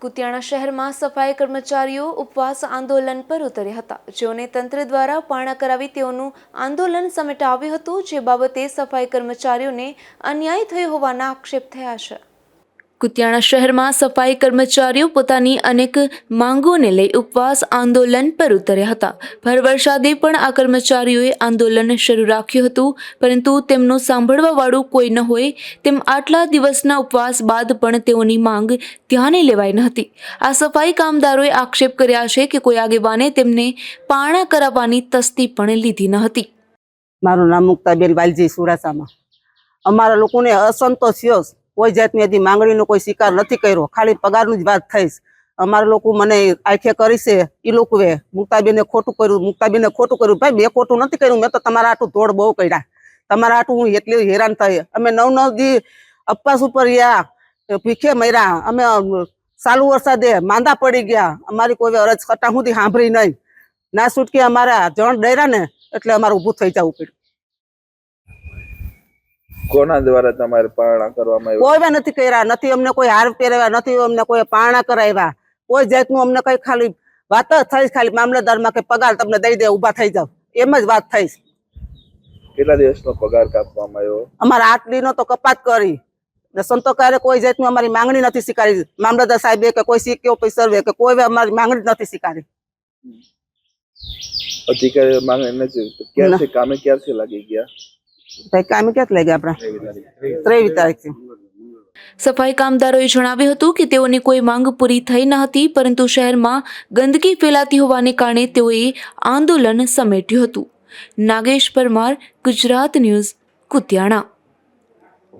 કુતિયાણા શહેરમાં સફાઈ કર્મચારીઓ ઉપવાસ આંદોલન પર ઉતર્યા હતા. જેઓને તંત્ર દ્વારા પારણા કરાવી તેઓનું આંદોલન સમેટાવ્યું હતું, જે બાબતે સફાઈ કર્મચારીઓને અન્યાય થયો હોવાના આક્ષેપ થયા છે. કુતિયાણા શહેરમાં સફાઈ કર્મચારીઓ પોતાની અનેક માંગોને લઈ ઉપવાસ આંદોલન પર ઉતર્યા હતા. ભર વરસાદે પણ આ કર્મચારીઓએ આંદોલન શરૂ રાખ્યું હતું, પરંતુ તેમનું સાંભળવાવાળું કોઈ ન હોય તેમ આટલા દિવસના ઉપવાસ બાદ પણ તેઓની માંગ ધ્યાને લેવાઈ ન હતી. આ સફાઈ કામદારોએ આક્ષેપ કર્યા છે કે કોઈ આગેવાને તેમને પાણા કરાવવાની તસ્તી પણ લીધી ન હતી. મારું નામ મુક્તાબેન વાલજી સુરાસામાં. અમારા લોકોને અસંતોષ થયો. છે. કોઈ જાતની હજી માંગણીનો કોઈ સ્વીકાર નથી કર્યો. ખાલી પગારની જ વાત થઈશ. અમારા લોકો મને આંખે કરી છે એ લોકોએ મુક્તાબેને ખોટું કર્યું, મુક્તાબેને ખોટું કર્યું. ભાઈ મેં ખોટું નથી કર્યું. મેં તો તમારા આટું ધોળ બહુ કર્યા. તમારા આટું હું એટલી હેરાન થઈ. અમે નવ નવ દી અપવાસ ઉપર રહ્યા, ભીખે મર્યા. અમે સાલું વરસાદે માંદા પડી ગયા. અમારી કોઈ અરજ કરતા સુધી સાંભળી નહીં. ના છૂટકી અમારા જણ ડર્યા ને એટલે અમારે ઊભું થઈ જવું પડ્યું. કોના દ્વારા તમારે પારણા કરવામાં આવ્યું? કોઈ નથી કર્યા નથી અમને કોઈ હાર પહેરાવ્યા નથી અમને કોઈ પારણા કરાવ્યા. કોઈ જાતનું અમને કઈ ખાલી વાત જ થઈ ખાલી મામલતદારમાં કે પગાર તમને દઈ દે ઊભા થઈ જાવ એમ જ વાત થઈ. કેટલા દિવસનો પગાર કાપવામાં આવ્યો? અમારા આટલીનો તો કપાત કરી. ને સંતોકારે કોઈ જાતનું અમારી માંગણી નથી સ્વીકારી. મામલતદાર સાહેબે કે કોઈ સીકે ઓફિસર કે કોઈ અમારી માંગણી નથી સ્વીકારી. અધિકારી માંગણી નથી. ક્યારથી કામે ક્યારથી લાગી ગયા? કામે ક્યાંથી લઈ ગયા આપણા? ત્રેવીસ તારીખથી. સફાઈ કામદારોએ જણાવ્યું હતું કે તેઓની કોઈ માંગ પૂરી થઈ ન હતી પરંતુ શહેરમાં ગંદકી ફેલાતી હોવાને કારણે તેઓએ આંદોલન સમેટ્યું હતું. નાગેશ પરમાર ગુજરાત ન્યૂઝ કુતિયાણા.